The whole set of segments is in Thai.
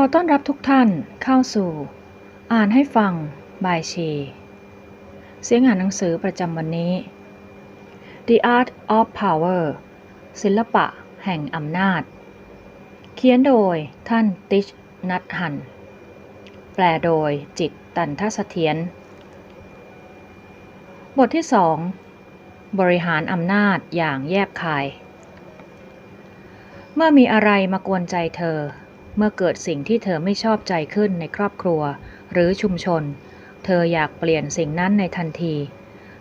อต้อนรับทุกท่านเข้าสู่ อ่านให้ฟังบายชี เสียงอ่านหนังสือประจำวันนี้ The Art of Power ศิลปะแห่งอำนาจ เขียนโดยท่านติชนัทหัน แปลโดยจิตตันทเสถียรบทที่สองบริหารอำนาจอย่างแยบคาย เมื่อมีอะไรมากวนใจเธอ เมื่อเกิดสิ่งที่เธอไม่ชอบใจขึ้นในครอบครัว หรือชุมชน เธออยากเปลี่ยนสิ่งนั้นในทันที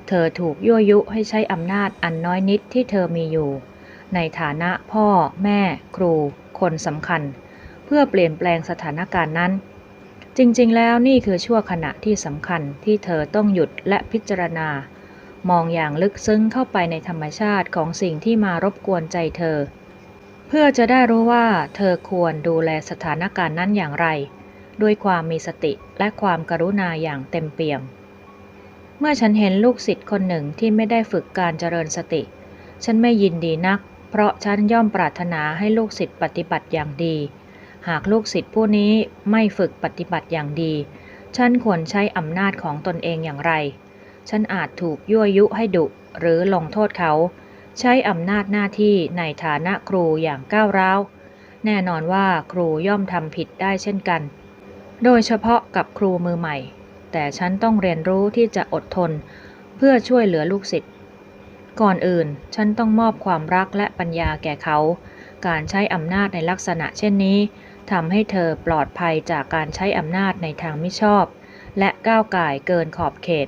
เธอถูกยั่วยุให้ใช้อำนาจอันน้อยนิดที่เธอมีอยู่ ในฐานะพ่อ แม่ ครู คนสำคัญ เพื่อเปลี่ยนแปลงสถานการณ์นั้น จริงๆ แล้วนี่คือชั่วขณะที่สำคัญที่เธอต้องหยุดและพิจารณา มองอย่างลึกซึ้งเข้าไปในธรรมชาติของสิ่งที่มารบกวนใจเธอ เพื่อจะได้รู้ว่าเธอควรดูแลสถานการณ์นั้นอย่างไร ด้วยความมีสติและความกรุณาอย่างเต็มเปี่ยม เมื่อฉันเห็นลูกศิษย์คนหนึ่งที่ไม่ได้ฝึกการเจริญสติ ฉันไม่ยินดีนัก เพราะฉันย่อมปรารถนาให้ลูกศิษย์ปฏิบัติอย่างดี หากลูกศิษย์ผู้นี้ไม่ฝึกปฏิบัติอย่างดี ฉันควรใช้อำนาจของตนเองอย่างไร ฉันอาจถูกยั่วยุให้ดุหรือลงโทษเขา ใช้อำนาจหน้าที่ในฐานะครูอย่างก้าวร้าว แน่นอนว่าครูย่อมทำผิดได้เช่นกัน โดยเฉพาะกับครูมือใหม่ แต่ฉันต้องเรียนรู้ที่จะอดทน เพื่อช่วยเหลือลูกศิษย์ ก่อนอื่นฉันต้องมอบความรักและปัญญาแก่เขา การใช้อำนาจในลักษณะเช่นนี้ทำให้เธอปลอดภัยจากการใช้อำนาจในทางไม่ชอบ และก้าวก่ายเกินขอบเขต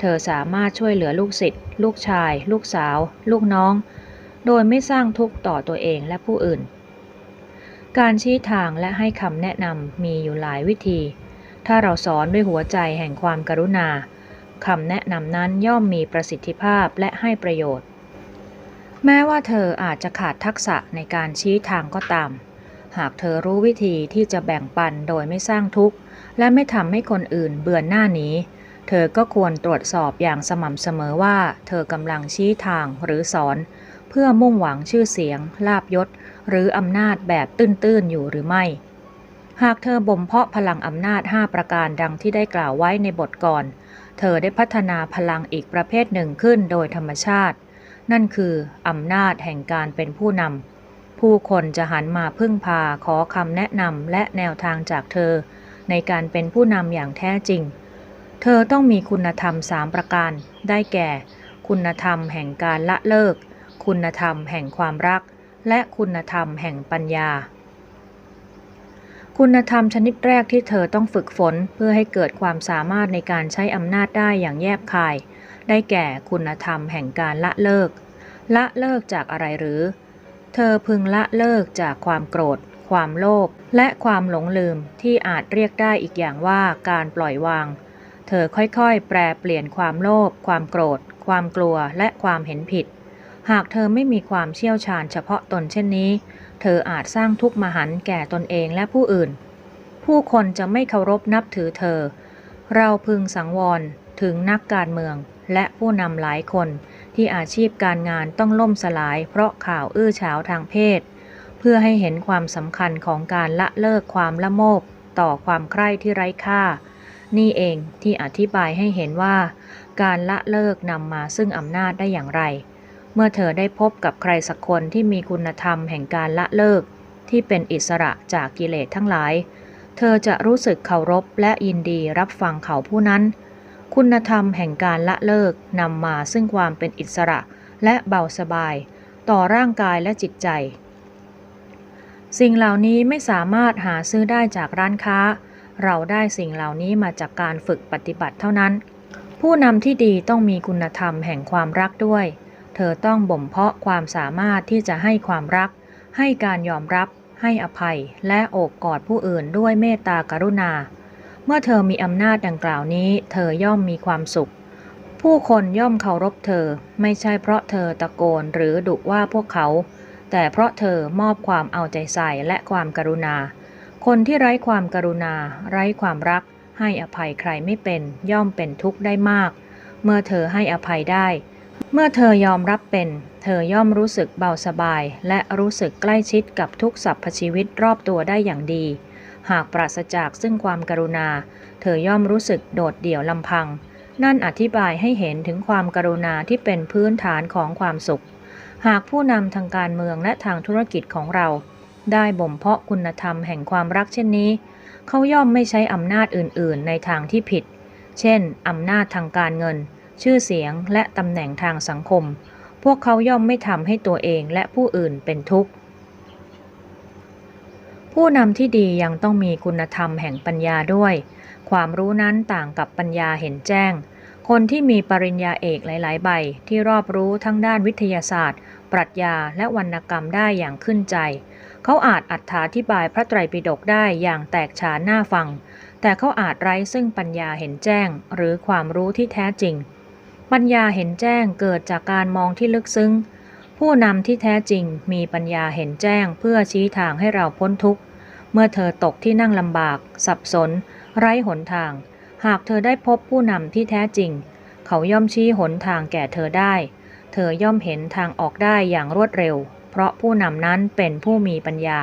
เธอสามารถช่วยเหลือลูกศิษย์ลูกชาย ลูกสาว ลูกน้อง โดยไม่สร้างทุกข์ต่อตัวเองและผู้อื่น การชี้ทางและให้คำแนะนำมีอยู่หลายวิธี ถ้าเราสอนด้วยหัวใจแห่งความกรุณาคำแนะนำนั้นย่อมมีประสิทธิภาพและให้ประโยชน์ แม้ว่าเธออาจจะขาดทักษะในการชี้ทางก็ตาม หากเธอรู้วิธีที่จะแบ่งปันโดยไม่สร้างทุกข์ และไม่ทำให้คนอื่นเบื่อหน้าหนี เธอก็ควรตรวจสอบอย่างสม่ำเสมอว่า เธอกำลังชี้ทางหรือสอน เพื่อมุ่งหวังชื่อเสียง ลาบยศ หรืออำนาจแบบตื้นๆอยู่หรือไม่ หากเธอบ่มเพาะพลังอำนาจ 5 ประการดังที่ได้กล่าวไว้ในบทก่อน เธอได้พัฒนาพลังอีกประเภทหนึ่งขึ้นโดยธรรมชาติ นั่นคืออำนาจแห่งการเป็นผู้นำผู้คนจะหันมาพึ่งพาขอคำแนะนำและแนวทางจากเธอ ในการเป็นผู้นำอย่างแท้จริง เธอต้องมีคุณธรรมสามประการ ได้แก่ คุณธรรมแห่งการละเลิก คุณธรรมแห่งความรัก และคุณธรรมแห่งปัญญา คุณธรรมชนิดแรกที่เธอต้องฝึกฝนเพื่อให้เกิดความสามารถในการใช้อำนาจได้อย่างแยบคาย ได้แก่คุณธรรมแห่งการละเลิก ละเลิกจากอะไรหรือ เธอพึงละเลิกจากความโกรธความโลภและความหลงลืมที่อาจเรียกได้อีกอย่างว่าการปล่อยวาง เธอค่อยๆ แปรเปลี่ยนความโลภ ความโกรธ ความกลัว และความเห็นผิด หากเธอไม่มีความเชี่ยวชาญเฉพาะตนเช่นนี้ เธออาจสร้างทุกข์มหันต์แก่ตนเองและผู้อื่น ผู้คนจะไม่เคารพนับถือเธอ เราพึงสังวรถึงนักการเมือง และผู้นำหลายคน ที่อาชีพการงานต้องล่มสลาย เพราะข่าวอื้อฉาวทางเพศ เพื่อให้เห็นความสำคัญของการละเลิกความละโมบ ต่อความใคร่ที่ไร้ค่า นี่เองที่อธิบายให้เห็นว่า การละเลิกนำมาซึ่งอำนาจได้อย่างไร เมื่อเธอได้พบกับใครสักคนที่มีคุณธรรมแห่งการละเลิก ที่เป็นอิสระจากกิเลสทั้งหลาย เธอจะรู้สึกเคารพและยินดีรับฟังเขาผู้นั้น คุณธรรมแห่งการละเลิกนำมาซึ่งความเป็นอิสระและเบาสบาย ต่อร่างกายและจิตใจ สิ่งเหล่านี้ไม่สามารถหาซื้อได้จากร้านค้า เราได้สิ่งเหล่านี้มาจากการฝึกปฏิบัติเท่านั้น ผู้นำที่ดีต้องมีคุณธรรมแห่งความรักด้วย เธอต้องบ่มเพาะความสามารถที่จะให้ความรัก ให้การยอมรับ ให้อภัย และโอบกอดผู้อื่นด้วยเมตตากรุณา เมื่อเธอมีอำนาจดังกล่าวนี้ เธอย่อมมีความสุข ผู้คนย่อมเคารพเธอ ไม่ใช่เพราะเธอตะโกนหรือดุว่าพวกเขา แต่เพราะเธอมอบความเอาใจใส่และความกรุณา คนที่ไร้ความกรุณา ไร้ความรัก ให้อภัยใครไม่เป็น ย่อมเป็นทุกข์ได้มาก เมื่อเธอให้อภัยได้ เมื่อเธอยอมรับเป็น เธอย่อมรู้สึกเบาสบาย และรู้สึกใกล้ชิดกับทุกสรรพชีวิตรอบตัวได้อย่างดี หากปราศจากซึ่งความกรุณา เธอย่อมรู้สึกโดดเดี่ยวลำพัง นั่นอธิบายให้เห็นถึงความกรุณาที่เป็นพื้นฐานของความสุข หากผู้นำทางการเมืองและทางธุรกิจของเรา ได้บ่มเพาะคุณธรรมแห่งความรักเช่นนี้ เขาย่อมไม่ใช้อำนาจอื่น ๆ ในทางที่ผิด เช่นอำนาจทางการเงิน ชื่อเสียงและตำแหน่งทางสังคม พวกเขาย่อมไม่ทำให้ตัวเองและผู้อื่นเป็นทุกข์ ผู้นำที่ดียังต้องมีคุณธรรมแห่งปัญญาด้วย ความรู้นั้นต่างกับปัญญาเห็นแจ้งคนที่มีปริญญาเอกหลาย ๆ ใบที่รอบรู้ทั้งด้านวิทยาศาสตร์ ปรัชญาและวรรณกรรมได้อย่างขึ้นใจ เขาอาจอธิบายพระไตรปิฎกได้อย่างแตกฉานหน้าฟัง แต่เขาอาจไร้ซึ่งปัญญาเห็นแจ้ง หรือความรู้ที่แท้จริง ปัญญาเห็นแจ้งเกิดจากการมองที่ลึกซึ้ง ผู้นำที่แท้จริงมีปัญญาเห็นแจ้งเพื่อชี้ทางให้เราพ้นทุกข์ เมื่อเธอตกที่นั่งลำบาก สับสน ไร้หนทาง หากเธอได้พบผู้นำที่แท้จริง เขาย่อมชี้หนทางแก่เธอได้ เธอย่อมเห็นทางออกได้อย่างรวดเร็ว เพราะผู้นำนั้นเป็นผู้มีปัญญา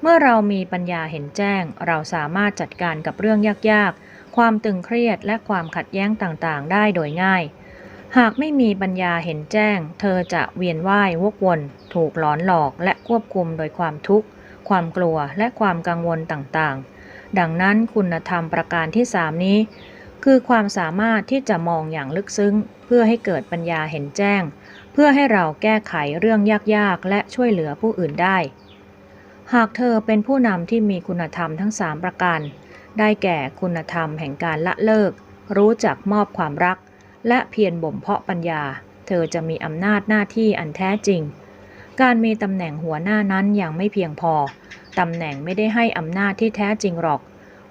เมื่อเรามีปัญญาเห็นแจ้ง เราสามารถจัดการกับเรื่องยากๆ ความตึงเครียดและความขัดแย้งต่างๆ ได้โดยง่าย หากไม่มีปัญญาเห็นแจ้ง เธอจะเวียนว่าย วกวน ถูกหลอนหลอกและควบคุมโดยความทุกข์ ความกลัวและความกังวลต่างๆ ดังนั้นคุณธรรมประการที่สามนี้คือความสามารถที่จะมองอย่างลึกซึ้ง เพื่อให้เกิดปัญญาเห็นแจ้ง เพื่อให้เราแก้ไขเรื่องยากๆ และช่วยเหลือผู้อื่นได้ หากเธอเป็นผู้นำที่มีคุณธรรมทั้งสามประการ ได้แก่คุณธรรมแห่งการละเลิก รู้จักมอบความรัก และเพียรบ่มเพาะปัญญา เธอจะมีอำนาจหน้าที่อันแท้จริง การมีตำแหน่งหัวหน้านั้นยังไม่เพียงพอ ตำแหน่งไม่ได้ให้อำนาจที่แท้จริงหรอก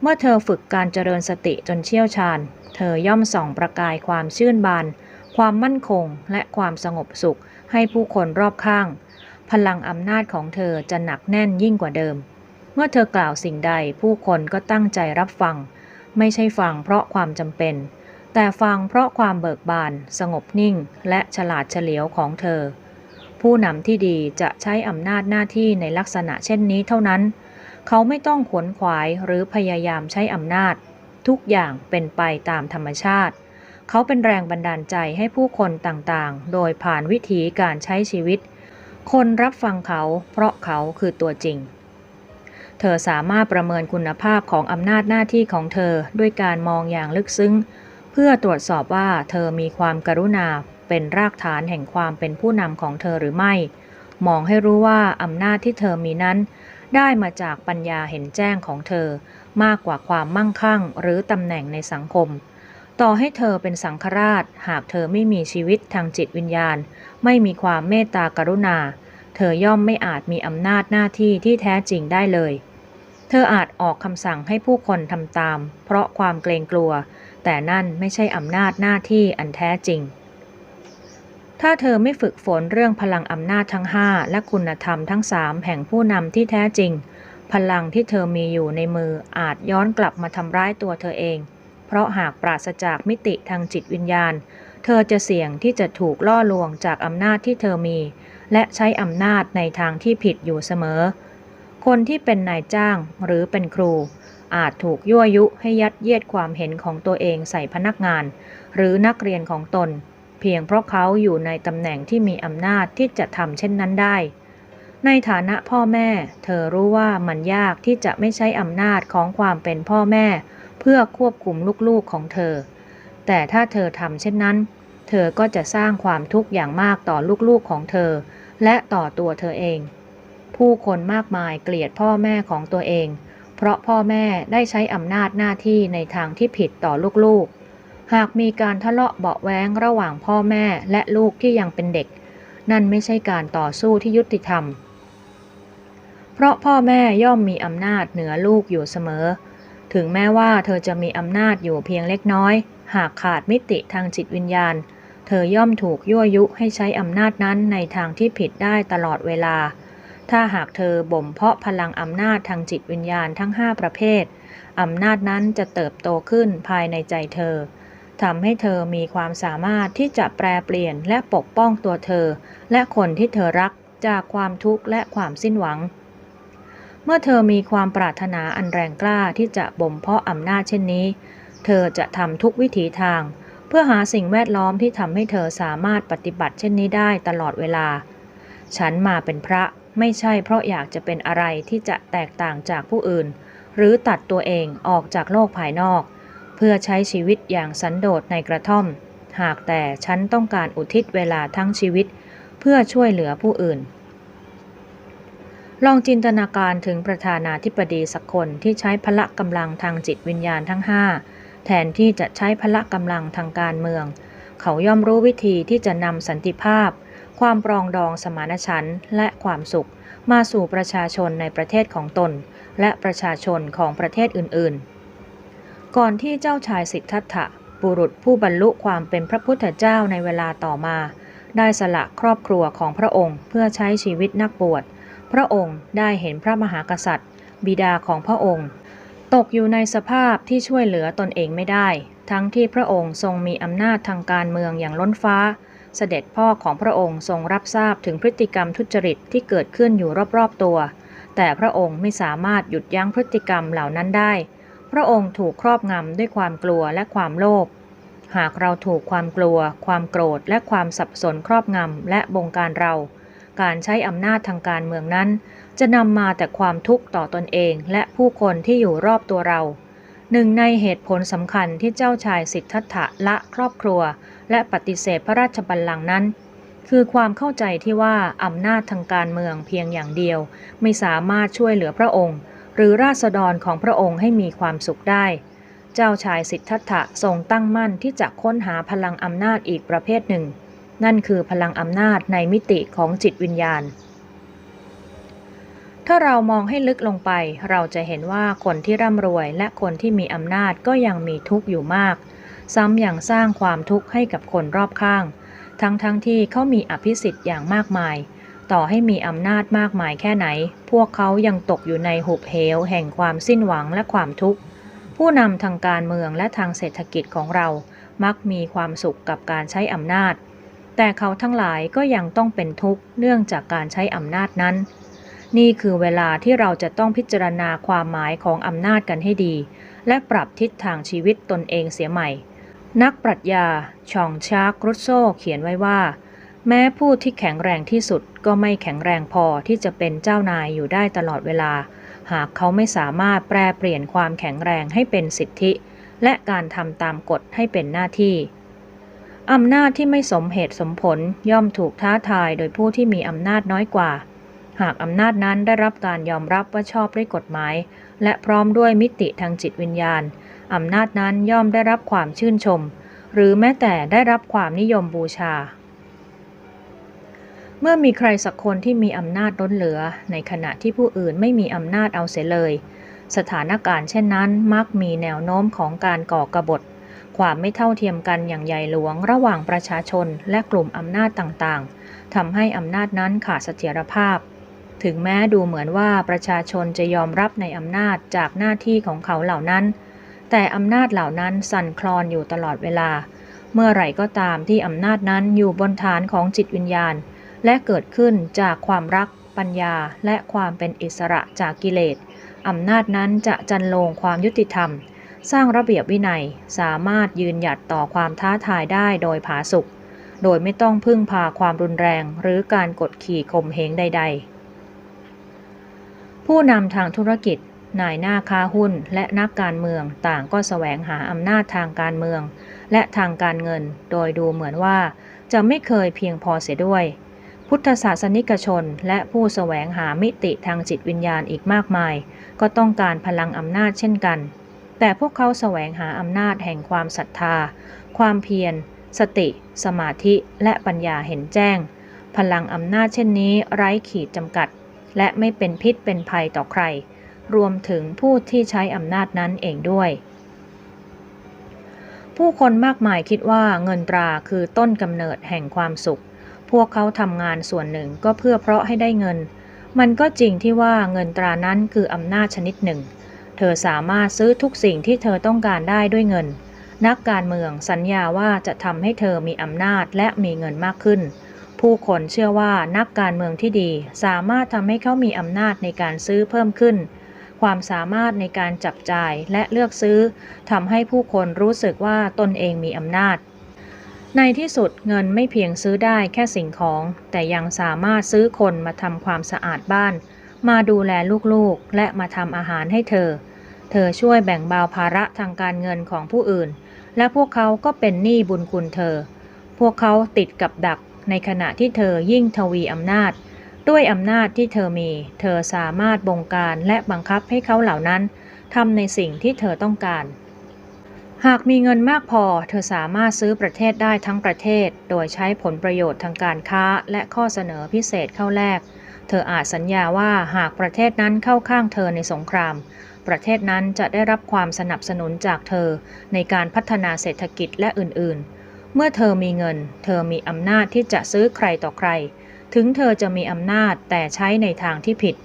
เมื่อเธอฝึกการเจริญสติจนเชี่ยวชาญ เธอย่อมส่องประกายความชื่นบาน ความมั่นคงและความสงบสุขให้ผู้คนรอบข้าง พลังอำนาจของเธอจะหนักแน่นยิ่งกว่าเดิม เมื่อเธอกล่าวสิ่งใดผู้คนก็ตั้งใจรับฟัง ไม่ใช่ฟังเพราะความจำเป็น แต่ฟังเพราะความเบิกบาน สงบนิ่ง และฉลาดเฉลียวของเธอ ผู้นำที่ดีจะใช้อำนาจหน้าที่ในลักษณะเช่นนี้เท่านั้น เขาไม่ต้องขวนขวายหรือพยายามใช้อำนาจ ทุกอย่างเป็นไปตามธรรมชาติ เขาเป็นแรงบันดาลใจให้ผู้คนต่างๆ โดยผ่านวิธีการใช้ชีวิต คนรับฟังเขาเพราะเขาคือตัวจริง เธอสามารถประเมินคุณภาพของอำนาจหน้าที่ของเธอด้วยการมองอย่างลึกซึ้ง เพื่อตรวจสอบว่าเธอมีความกรุณาเป็นรากฐานแห่งความเป็นผู้นำของเธอหรือไม่ มองให้รู้ว่าอำนาจที่เธอมีนั้น ได้มาจากปัญญาเห็นแจ้งของเธอ มากกว่าความมั่งคั่งหรือตำแหน่งในสังคม ต่อให้เธอเป็นสังฆราช หากเธอไม่มีชีวิตทางจิตวิญญาณ ไม่มีความเมตตากรุณา เธอย่อมไม่อาจมีอำนาจหน้าที่ที่แท้จริงได้เลย เธออาจออกคำสั่งให้ผู้คนทำตาม เพราะความเกรงกลัว แต่นั่นไม่ใช่อำนาจหน้าที่อันแท้จริง ถ้าเธอไม่ฝึกฝนเรื่องพลังอำนาจทั้ง5และคุณธรรมทั้ง3แห่งผู้นำที่แท้จริง พลังที่เธอมีอยู่ในมืออาจย้อนกลับมาทำร้ายตัวเธอเอง เพราะหากปราศจากมิติทางจิตวิญญาณ เธอจะเสี่ยงที่จะถูกล่อลวงจากอำนาจที่เธอมี และใช้อำนาจในทางที่ผิดอยู่เสมอ คนที่เป็นนายจ้างหรือเป็นครู อาจถูกยั่วยุให้ยัดเยียดความเห็นของตัวเองใส่พนักงาน หรือนักเรียนของตน เพียงเพราะเขาอยู่ในตำแหน่งที่มีอำนาจที่จะทำเช่นนั้นได้ในฐานะพ่อแม่ เธอรู้ว่ามันยากที่จะไม่ใช้อำนาจของความเป็นพ่อแม่ เพื่อควบคุมลูกๆของเธอ แต่ถ้าเธอทำเช่นนั้น เธอก็จะสร้างความทุกข์อย่างมากต่อลูกๆของเธอ และต่อตัวเธอเอง ผู้คนมากมายเกลียดพ่อแม่ของตัวเอง เพราะพ่อแม่ได้ใช้อำนาจหน้าที่ในทางที่ผิดต่อลูกๆ หากมีการทะเลาะเบาะแว้งระหว่างพ่อแม่และลูกที่ยังเป็นเด็ก นั่นไม่ใช่การต่อสู้ที่ยุติธรรม เพราะพ่อแม่ย่อมมีอำนาจเหนือลูกอยู่เสมอ ถึงแม้ว่าเธอจะมีอำนาจอยู่เพียงเล็กน้อย หากขาดมิติทางจิตวิญญาณ เธอย่อมถูกยั่วยุให้ใช้อำนาจนั้นในทางที่ผิดได้ตลอดเวลา ถ้าหากเธอบ่มเพาะพลังอำนาจทางจิตวิญญาณทั้ง 5 ประเภท อำนาจนั้นจะเติบโตขึ้นภายในใจเธอทำให้เธอมีความสามารถที่จะแปลเปลี่ยนและปกป้องตัวเธอ และคนที่เธอรักจากความทุกข์และความสิ้นหวัง เมื่อเธอมีความปรารถนาอันแรงกล้าที่จะบ่มเพาะอำนาจเช่นนี้ เธอจะทำทุกวิถีทาง เพื่อหาสิ่งแวดล้อมที่ทำให้เธอสามารถปฏิบัติเช่นนี้ได้ตลอดเวลา ฉันมาเป็นพระไม่ใช่เพราะอยากจะเป็นอะไรที่จะแตกต่างจากผู้อื่น หรือตัดตัวเองออกจากโลกภายนอก เพื่อใช้ชีวิตอย่างสันโดษในกระท่อม หากแต่ฉันต้องการอุทิศเวลาทั้งชีวิต เพื่อช่วยเหลือผู้อื่น ลองจินตนาการถึงประธานาธิบดีสักคนที่ใช้พละกำลังทางจิตวิญญาณทั้งห้าแทนที่จะใช้พละกำลังทางการเมือง เขาย่อมรู้วิธีที่จะนำสันติภาพ ความปรองดองสมานฉันท์และความสุข มาสู่ประชาชนในประเทศของตน และประชาชนของประเทศอื่นๆ ก่อนที่เจ้าชายสิทธัตถะบุรุษผู้บรรลุความเป็นพระพุทธเจ้าในเวลาต่อมา ได้สละครอบครัวของพระองค์เพื่อใช้ชีวิตนักบวช พระองค์ได้เห็นพระมหากษัตริย์ บิดาของพระองค์ ตกอยู่ในสภาพที่ช่วยเหลือตนเองไม่ได้ ทั้งที่พระองค์ทรงมีอำนาจทางการเมืองอย่างล้นฟ้า เสด็จพ่อของพระองค์ทรงรับทราบถึงพฤติกรรมทุจริตที่เกิดขึ้นอยู่รอบๆตัว แต่พระองค์ไม่สามารถหยุดยั้งพฤติกรรมเหล่านั้นได้ พระองค์ถูกครอบงำด้วยความกลัวและความโลภหากเราถูกความกลัว ความโกรธ และความสับสนครอบงำและบงการเรา การใช้อำนาจทางการเมืองนั้น จะนำมาแต่ความทุกข์ต่อตอนเองและผู้คนที่อยู่รอบตัวเรา หนึ่งในเหตุผลสำคัญที่เจ้าชายสิทธัตถะละครอบครัว และปฏิเสธพระราชบัลลังก์นั้น คือความเข้าใจที่ว่าอำนาจทางการเมืองเพียงอย่างเดียว ไม่สามารถช่วยเหลือพระองค์ หรือราษฎรของพระองค์ให้มีความสุขได้เจ้าชายสิทธัตถะทรงตั้งมั่นที่จะค้นหาพลังอำนาจอีกประเภทหนึ่ง นั่นคือพลังอำนาจในมิติของจิตวิญญาณ ถ้าเรามองให้ลึกลงไป เราจะเห็นว่าคนที่ร่ำรวยและคนที่มีอำนาจก็ยังมีทุกข์อยู่มาก ซ้ำอย่างสร้างความทุกข์ให้กับคนรอบข้าง ทั้งๆทที่เขามีอภิสิทธิ์อย่างมากมาย ต่อให้มีอำนาจมากมายแค่ไหน พวกเขายังตกอยู่ในหุบเหว แห่งความสิ้นหวังและความทุกข์ผู้นำทางการเมืองและทางเศรษฐกิจของเรามักมีความสุขกับการใช้อำนาจ แต่เขาทั้งหลายก็ยังต้องเป็นทุกข์เนื่องจากการใช้อำนาจนั้น นี่คือเวลาที่เราจะต้องพิจารณาความหมายของอำนาจกันให้ดี และปรับทิศทางชีวิตตนเองเสียใหม่ นักปรัชญาชองชาร์กรุสโซเขียนไว้ว่า แม้ผู้ที่แข็งแรงที่สุดก็ไม่แข็งแรงพอที่จะเป็นเจ้านายอยู่ได้ตลอดเวลา หากเขาไม่สามารถแปลเปลี่ยนความแข็งแรงให้เป็นสิทธิ และการทำตามกฎให้เป็นหน้าที่ อำนาจที่ไม่สมเหตุสมผลย่อมถูกท้าทายโดยผู้ที่มีอำนาจน้อยกว่า หากอำนาจนั้นได้รับการยอมรับว่าชอบด้วยกฎหมาย และพร้อมด้วยมิติทางจิตวิญญาณอำนาจนั้นย่อมได้รับความชื่นชม หรือแม้แต่ได้รับความนิยมบูชา เมื่อมีใครสักคนที่มีอำนาจล้นเหลือ ในขณะที่ผู้อื่นไม่มีอำนาจเอาเสียเลย สถานการณ์เช่นนั้นมักมีแนวโน้มของการก่อกรบฏ ความไม่เท่าเทียมกันอย่างใหญ่หลวงระหว่างประชาชนและกลุ่มอำนาจต่างๆทำให้อำนาจนั้นขาดเสถียรภาพ ถึงแม้ดูเหมือนว่าประชาชนจะยอมรับในอำนาจจากหน้าที่ของเขาเหล่านั้น แต่อำนาจเหล่านั้นสั่นคลอนอยู่ตลอดเวลา เมื่อไหร่ก็ตามที่อำนาจนั้นอยู่บนฐานของจิตวิญญาณ และเกิดขึ้นจากความรัก ปัญญา และความเป็นอิสระจากกิเลสอำนาจนั้นจะจันโลงความยุติธรรม สร้างระเบียบวินัยสามารถยืนหยัดต่อความท้าทายได้โดยผาสุกโดยไม่ต้องพึ่งพาความรุนแรง หรือการกดขี่ข่มเหงใด ๆ ผู้นำทางธุรกิจ นายหน้าค้าหุ้นและนักการเมืองต่างก็แสวงหาอำนาจทางการเมือง และทางการเงิน โดยดูเหมือนว่า จะไม่เคยเพียงพอเสียด้วย พุทธศาสนิกชนและผู้แสวงหามิติทางจิตวิญญาณอีกมากมาย ก็ต้องการพลังอำนาจเช่นกัน แต่พวกเขาแสวงหาอำนาจแห่งความศรัทธา ความเพียร สติ สมาธิและปัญญาเห็นแจ้ง พลังอำนาจเช่นนี้ไร้ขีดจำกัด และไม่เป็นพิษเป็นภัยต่อใคร รวมถึงผู้ที่ใช้อำนาจนั้นเองด้วย ผู้คนมากมายคิดว่าเงินตราคือต้นกำเนิดแห่งความสุข พวกเขาทำงานส่วนหนึ่งก็เพื่อเพราะให้ได้เงิน มันก็จริงที่ว่าเงินตรานั้นคืออำนาจชนิดหนึ่ง เธอสามารถซื้อทุกสิ่งที่เธอต้องการได้ด้วยเงิน นักการเมืองสัญญาว่าจะทำให้เธอมีอำนาจและมีเงินมากขึ้น ผู้คนเชื่อว่านักการเมืองที่ดีสามารถทำให้เขามีอำนาจในการซื้อเพิ่มขึ้น ความสามารถในการจับจ่ายและเลือกซื้อทำให้ผู้คนรู้สึกว่าตนเองมีอำนาจในที่สุดเงินไม่เพียงซื้อได้แค่สิ่งของ แต่ยังสามารถซื้อคนมาทำความสะอาดบ้าน มาดูแลลูกๆ และมาทำอาหารให้เธอ เธอช่วยแบ่งเบาภาระทางการเงินของผู้อื่น และพวกเขาก็เป็นหนี้บุญคุณเธอ พวกเขาติดกับดักในขณะที่เธอยิ่งทวีอำนาจ ด้วยอำนาจที่เธอมี เธอสามารถบงการและบังคับให้เขาเหล่านั้นทำในสิ่งที่เธอต้องการ หากมีเงินมากพอ เธอสามารถซื้อประเทศได้ทั้งประเทศ โดยใช้ผลประโยชน์ทางการค้าและข้อเสนอพิเศษเข้าแลก เธออาจสัญญาว่าหากประเทศนั้นเข้าข้างเธอในสงคราม ประเทศนั้นจะได้รับความสนับสนุนจากเธอในการพัฒนาเศรษฐกิจและอื่นๆ เมื่อเธอมีเงิน เธอมีอำนาจที่จะซื้อใครต่อใคร ถึงเธอจะมีอำนาจแต่ใช้ในทางที่ผิด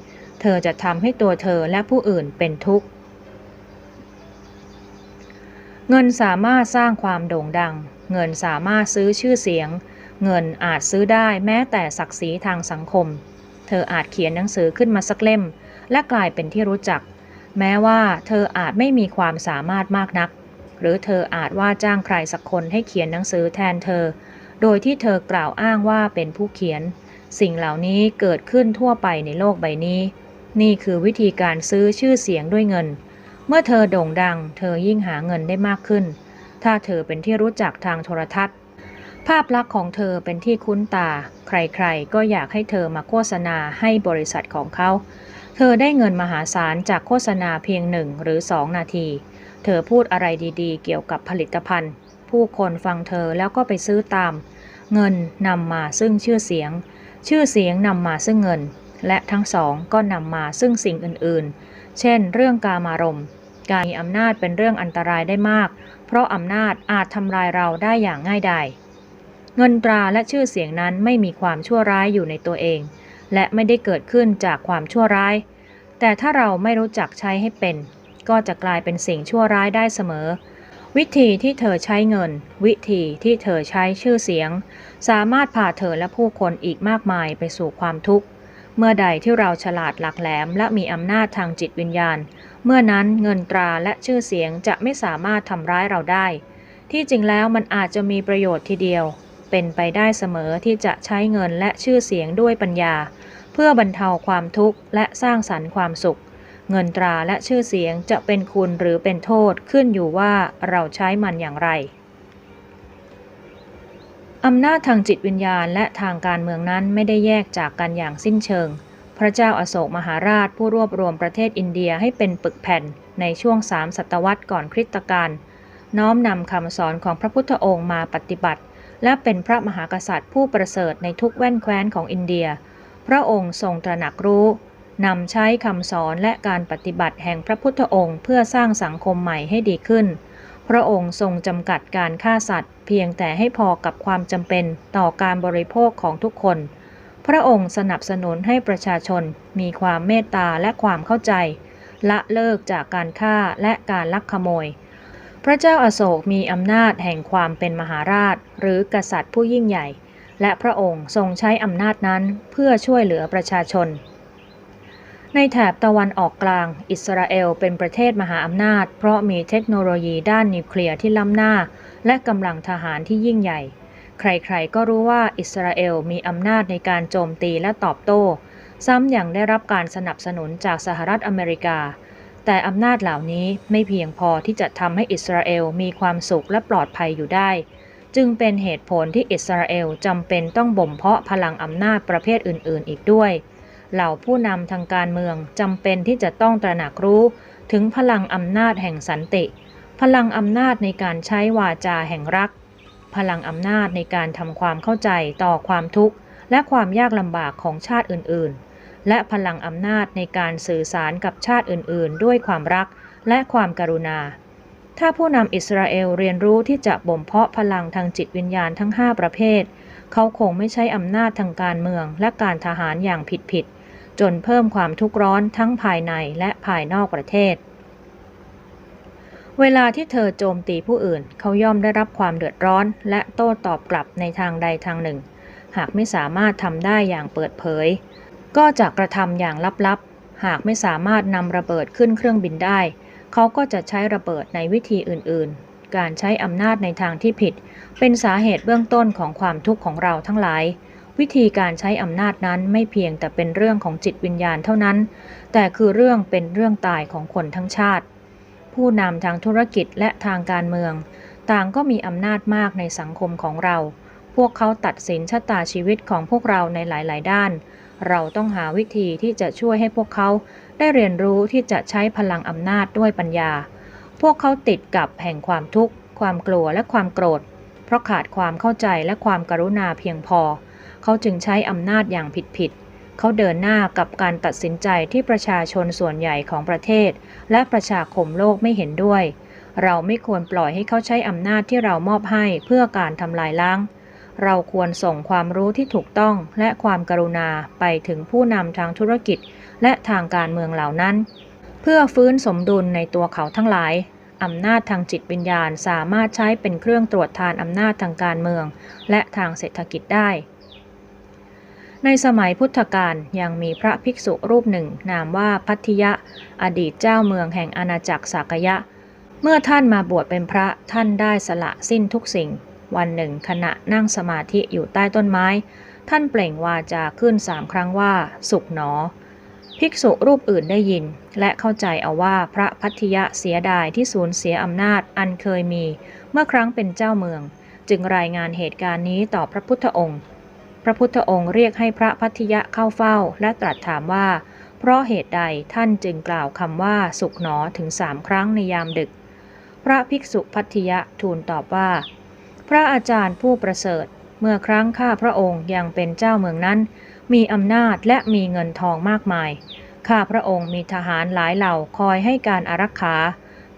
เธอจะทำให้ตัวเธอและผู้อื่นเป็นทุกข์ เงินสามารถสร้างความโด่งดัง เงินสามารถซื้อชื่อเสียง เงินอาจซื้อได้แม้แต่ศักดิ์ศรีทางสังคม เธออาจเขียนหนังสือขึ้นมาสักเล่ม และกลายเป็นที่รู้จัก แม้ว่าเธออาจไม่มีความสามารถมากนัก หรือเธออาจว่าจ้างใครสักคนให้เขียนหนังสือแทนเธอ โดยที่เธอกล่าวอ้างว่าเป็นผู้เขียน สิ่งเหล่านี้เกิดขึ้นทั่วไปในโลกใบนี้ นี่คือวิธีการซื้อชื่อเสียงด้วยเงิน เมื่อเธอโด่งดัง เธอยิ่งหาเงินได้มากขึ้น ถ้าเธอเป็นที่รู้จักทางโทรทัศน์ ภาพลักษณ์ของเธอเป็นที่คุ้นตา ใครๆ ก็อยากให้เธอมาโฆษณาให้บริษัทของเขา เธอได้เงินมหาศาลจากโฆษณาเพียงหนึ่งหรือสองนาที เธอพูดอะไรดีๆ เกี่ยวกับผลิตภัณฑ์ ผู้คนฟังเธอแล้วก็ไปซื้อตาม เงินนำมาซึ่งชื่อเสียง ชื่อเสียงนำมาซึ่งเงิน และทั้งสองก็นำมาซึ่งสิ่งอื่นๆ เช่น เรื่องกามารมณ์ การมีอำนาจเป็นเรื่องอันตรายได้มาก เพราะอำนาจอาจทำลายเราได้อย่างง่ายดาย เงินตราและชื่อเสียงนั้นไม่มีความชั่วร้ายอยู่ในตัวเอง และไม่ได้เกิดขึ้นจากความชั่วร้าย แต่ถ้าเราไม่รู้จักใช้ให้เป็น ก็จะกลายเป็นสิ่งชั่วร้ายได้เสมอ วิธีที่เธอใช้เงิน วิธีที่เธอใช้ชื่อเสียง สามารถพาเธอและผู้คนอีกมากมายไปสู่ความทุกข์ เมื่อใดที่เราฉลาดหลักแหลม และมีอำนาจทางจิตวิญญาณ เมื่อนั้นเงินตราและชื่อเสียงจะไม่สามารถทำร้ายเราได้ ที่จริงแล้วมันอาจจะมีประโยชน์ทีเดียว เป็นไปได้เสมอที่จะใช้เงินและชื่อเสียงด้วยปัญญา เพื่อบรรเทาความทุกข์และสร้างสรรค์ความสุข เงินตราและชื่อเสียงจะเป็นคุณหรือเป็นโทษขึ้นอยู่ว่าเราใช้มันอย่างไรอำนาจทางจิตวิญญาณและทางการเมืองนั้นไม่ได้แยกจากกันอย่างสิ้นเชิง พระเจ้าอาโศกมหาราชผู้รวบรวมประเทศอินเดียให้เป็นปึกแผ่นในช่วงสามศตวรรษก่อนคริสตกาลน้อมนำคำสอนของพระพุทธองค์มาปฏิบัติ และเป็นพระมหากษัตริย์ผู้ประเสริฐในทุกแว่นแคว้นของอินเดีย พระองค์ทรงตระหนักรู้นำใช้คำสอนและการปฏิบัติแห่งพระพุทธองค์เพื่อสร้างสังคมใหม่ให้ดีขึ้น พระองค์ทรงจำกัดการฆ่าสัตว์ เพียงแต่ให้พอกับความจำเป็นต่อการบริโภคของทุกคน พระองค์สนับสนุนให้ประชาชนมีความเมตตาและความเข้าใจ ละเลิกจากการฆ่าและการลักขโมย ระเจ้าอาโศกมีอำนาจแห่งความเป็นมหาราช หรือกษัตริย์ผู้ยิ่งใหญ่ และพระองค์ทรงใช้อำนาจนั้นเพื่อช่วยเหลือประชาชน ในแถบตะวันออกกลาง อิสราเอลเป็นประเทศมหาอำนาจ เพราะมีเทคโนโลยีด้านนิวเคลียร์ที่ล้ำหน้า และกำลังทหารที่ยิ่งใหญ่ ใครๆก็รู้ว่าอิสราเอลมีอำนาจในการโจมตีและตอบโต้ ซ้ำอย่างได้รับการสนับสนุนจากสหรัฐอเมริกา แต่อำนาจเหล่านี้ไม่เพียงพอที่จะทำให้อิสราเอลมีความสุขและปลอดภัยอยู่ได้ จึงเป็นเหตุผลที่อิสราเอลจำเป็นต้องบ่มเพาะพลังอำนาจประเภทอื่น ๆ อีกด้วย เหล่าผู้นำทางการเมืองจำเป็นที่จะต้องตระหนักรู้ ถึงพลังอำนาจแห่งสันติ พลังอำนาจในการใช้วาจาแห่งรัก พลังอำนาจในการทำความเข้าใจต่อความทุกข์และความยากลำบากของชาติอื่น ๆ และพลังอำนาจในการสื่อสารกับชาติอื่น ๆ ด้วยความรักและความกรุณา ถ้าผู้นำอิสราเอลเรียนรู้ที่จะบ่มเพาะพลังทางจิตวิญญาณทั้ง 5 ประเภท เขาคงไม่ใช้อำนาจทางการเมืองและการทหารอย่างผิด ๆ จนเพิ่มความทุกข์ร้อนทั้งภายในและภายนอกประเทศ เวลาที่เธอโจมตีผู้อื่น เขาย่อมได้รับความเดือดร้อน และโต้ตอบกลับในทางใดทางหนึ่ง หากไม่สามารถทำได้อย่างเปิดเผย ก็จะกระทำอย่างลับๆ หากไม่สามารถนำระเบิดขึ้นเครื่องบินได้ เขาก็จะใช้ระเบิดในวิธีอื่นๆ การใช้อำนาจในทางที่ผิด เป็นสาเหตุเบื้องต้นของความทุกข์ของเราทั้งหลาย วิธีการใช้อำนาจนั้นไม่เพียงแต่เป็นเรื่องของจิตวิญญาณเท่านั้น แต่คือเรื่องเป็นเรื่องตายของคนทั้งชาติ ผู้นำทางธุรกิจและทางการเมือง ต่างก็มีอำนาจมากในสังคมของเรา พวกเขาตัดสินชะตาชีวิตของพวกเราในหลาย ๆ ด้าน เราต้องหาวิธีที่จะช่วยให้พวกเขาได้เรียนรู้ที่จะใช้พลังอำนาจด้วยปัญญา พวกเขาติดกับแห่งความทุกข์ ความกลัวและความโกรธ เพราะขาดความเข้าใจและความกรุณาเพียงพอ เขาจึงใช้อำนาจอย่างผิด ๆ เขาเดินหน้ากับการตัดสินใจที่ประชาชนส่วนใหญ่ของประเทศ และประชาคมโลกไม่เห็นด้วยเราไม่ควรปล่อยให้เขาใช้อำนาจที่เรามอบให้เพื่อการทำลายล้าง เราควรส่งความรู้ที่ถูกต้องและความกรุณาไปถึงผู้นำทางธุรกิจ และทางการเมืองเหล่านั้น เพื่อฟื้นสมดุลในตัวเขาทั้งหลายอำนาจทางจิตวิญญาณสามารถใช้เป็นเครื่องตรวจทานอำนาจทางการเมือง และทางเศรษฐกิจได้ ในสมัยพุทธกาลยังมีพระภิกษุรูปหนึ่ง นามว่าพัทธิยะ อดีตเจ้าเมืองแห่งอาณาจักรสากยะ เมื่อท่านมาบวชเป็นพระท่านได้สละสิ้นทุกสิ่ง วันหนึ่งขณะนั่งสมาธิอยู่ใต้ต้นไม้ ท่านเปล่งวาจาขึ้นสามครั้งว่า สุขหนอ ภิกษุรูปอื่นได้ยิน และเข้าใจเอาว่าพระพัทยะเสียดายที่สูญเสียอำนาจอันเคยมี เมื่อครั้งเป็นเจ้าเมือง จึงรายงานเหตุการณ์นี้ต่อพระพุทธองค์ พระพุทธองค์เรียกให้พระพัทยะเข้าเฝ้า และตรัสถามว่า เพราะเหตุใดท่านจึงกล่าวคำว่าสุขหนอถึงสามครั้งในยามดึก พระภิกษุพัทยะทูลตอบว่า พระอาจารย์ผู้ประเสริฐ เมื่อครั้งข้าพระองค์ยังเป็นเจ้าเมืองนั้น มีอำนาจและมีเงินทองมากมาย ข้าพระองค์มีทหารหลายเหล่าคอยให้การอารักขา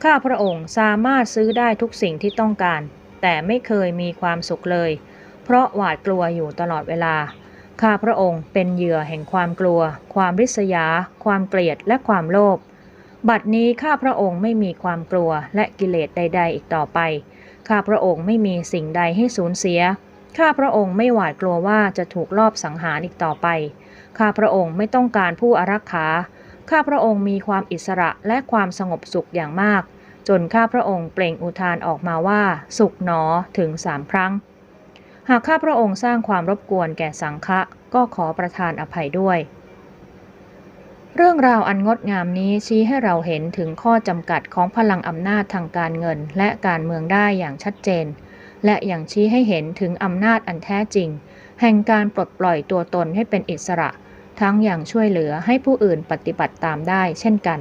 ข้าพระองค์สามารถซื้อได้ทุกสิ่งที่ต้องการ แต่ไม่เคยมีความสุขเลย เพราะหวาดกลัวอยู่ตลอดเวลา ข้าพระองค์เป็นเหยื่อแห่งความกลัว ความริษยา ความเกลียดและความโลภ บัดนี้ข้าพระองค์ไม่มีความกลัวและกิเลสใด ๆ อีกต่อไป ข้าพระองค์ไม่มีสิ่งใดให้สูญเสีย ข้าพระองค์ไม่หวาดกลัวว่าจะถูกลอบสังหารอีกต่อไป ข้าพระองค์ไม่ต้องการผู้อารักขา ข้าพระองค์มีความอิสระและความสงบสุขอย่างมาก จนข้าพระองค์เปล่งอุทานออกมาว่า สุขหนอถึงสามครั้ง หากข้าพระองค์สร้างความรบกวนแก่สังฆะก็ขอประทานอภัยด้วย เรื่องราวอันงดงามนี้ชี้ให้เราเห็นถึงข้อจำกัดของพลังอำนาจทางการเงินและการเมืองได้อย่างชัดเจน และยังชี้ให้เห็นถึงอำนาจอันแท้จริง แห่งการปลดปล่อยตัวตนให้เป็นอิสระ ทั้งอย่างช่วยเหลือให้ผู้อื่นปฏิบัติตามได้เช่นกัน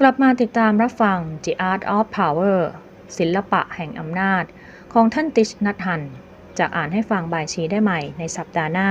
กลับมาติดตามรับฟัง The Art of Power ศิลปะแห่งอำนาจ ของท่านติชนัทหันจะอ่านให้ฟังบายชีได้ใหม่ในสัปดาห์หน้า